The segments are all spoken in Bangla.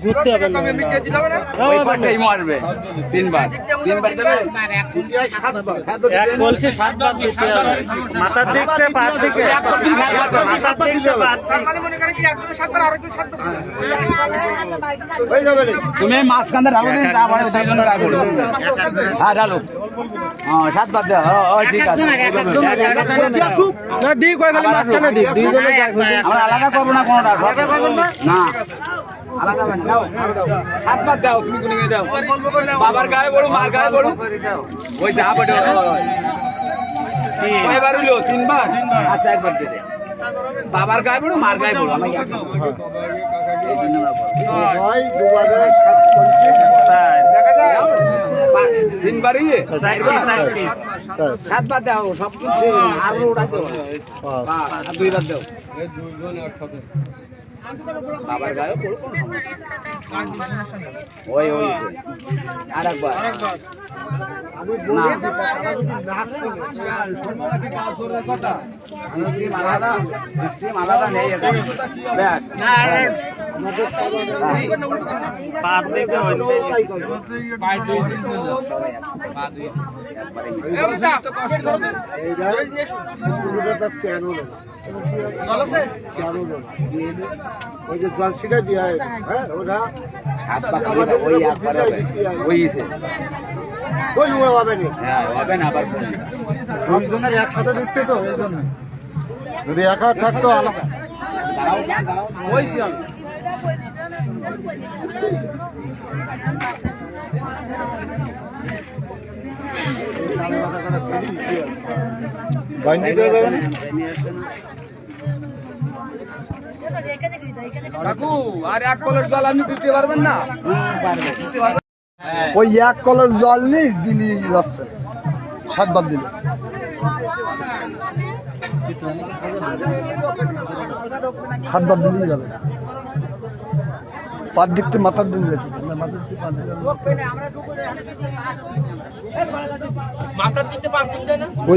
ঘুরতে হবে না ওই পাশটাই মারবে। তিনবার। তিনবার দেবে? এক বলছি সাতবার দিতে হবে। মাথার পার দিকে মাথার পার তুমি মাঝখানে রাখো না তারপরে দুইজন রাখো হ্যাঁ ডালো হ্যাঁ সাতবার দেওয়া। হ্যাঁ ঠিক আছে। না ওই মাঝখানে দুইজনে আমরা আলাদা করব না কোনোটা? না। আলাদা হবে না দাও সাতবার দাও, তুমি কোনে গিয়ে দাও। বাবার গায়ে বড় মার গায়ে বড় ওই যা বটে কয়বার হইল তিনবার। আর চারবার দিয়ে বাবার গায়ে বড় বড় পা- তিনবারই সাতবার দাও, সব ওটা দাও। দুইবার দাও। বাবার গায়ে পড়ো কোনো সমস্যা নেই। ওই ওই আর একবার না। ওই যে জল ছিটা দিয়ে হ্যাঁ না, ওই একবার হবে। ওই ইসে ওই লুয়া হবে না। হ্যাঁ হবে না আবার দুইজনের একসাথে দিচ্ছে তো এই জন্য। যদি একা থাকতো আলাদা। ওই সে হবে বাইন্দি দিয়ে যাবে? না কাকু আর এক কলের জল আপনি দিতে পারবেন না? ওই এক কলের জল নেই দিলি যাচ্ছে। সাতবার দিলে। সাতবার দিলেই যাবে। পাত দিকতে মাথার দিন যেতে মাথার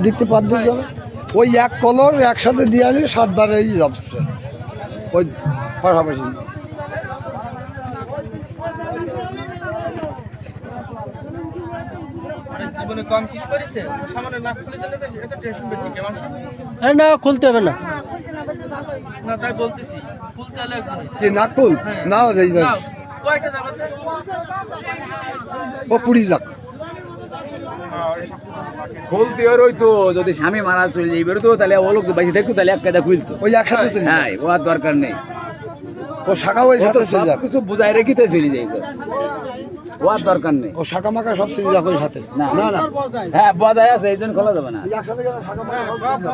দিকতে পাত ওই দিয়ে যাবে। ওই এক কলর একসাথে দিয়ে সাতবার এই যাচ্ছে। ওই পাশাপাশি জীবনে কম কিছু করেছে? সামান্য নাক খুলে দিলে তো এটা টেনশন বেশি কেমন এই না খুলতে হবে না। না তাই বলতেছি খুলতে হলে একজন কি নাকুল না যাই যাই। কয়টা জায়গাতে ও পুরী যাক। খুলতে যদি স্বামী মারা চলে যাইবে তো তাহলে ও লোক বাইসে দেখতো তাহলে এক কায়দা খুলতো ওই একসাথে হ্যাঁ ও আর দরকার নেই। ও শাখা ওই সাথে চলে সব যাক কিছু বুঝাই রেখিতে চলে যাই তো। ও আর দরকার নেই। ও শাখা মাখা সব চলে যাক ওই সাথে? না। না না। হ্যাঁ বজায় আছে এই জন্য খোলা যাবে না। একসাথে গেলে শাখা মাখা সব চলে যাক।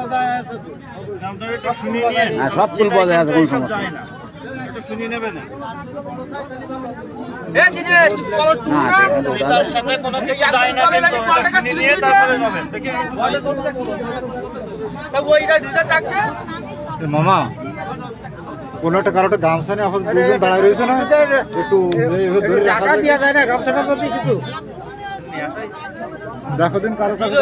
হ্যাঁ সব ফুল বজায় আছে কোনো সমস্যা নেই। এ দিনে কলর টুকরা তার সাথে কোনো কিছু যায় না শুনে নিয়ে তারপরে যাবেন তা ওইটা দিতে ডাকতে মামা কোন একটা কারোটা গামছা নিয়ে এখন দুজন দাঁড়ায় রয়েছে না? একটু টাকা দেওয়া যায় না গামছাটা প্রতি কিছু। দেখো দিন কারও সাথে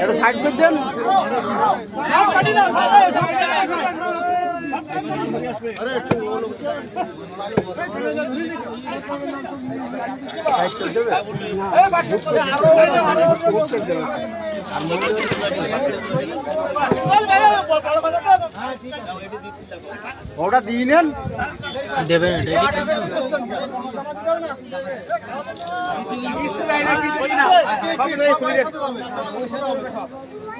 এটা সাইড করে দেন। ওটা দিয়ে নেন। দেবেন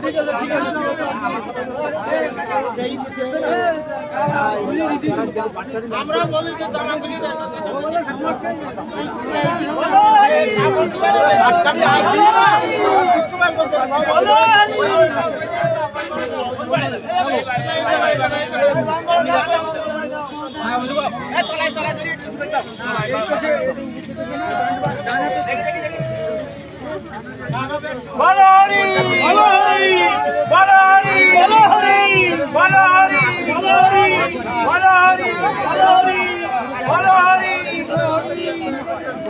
ঠিক আছে ঠিক আছে আমরা বলো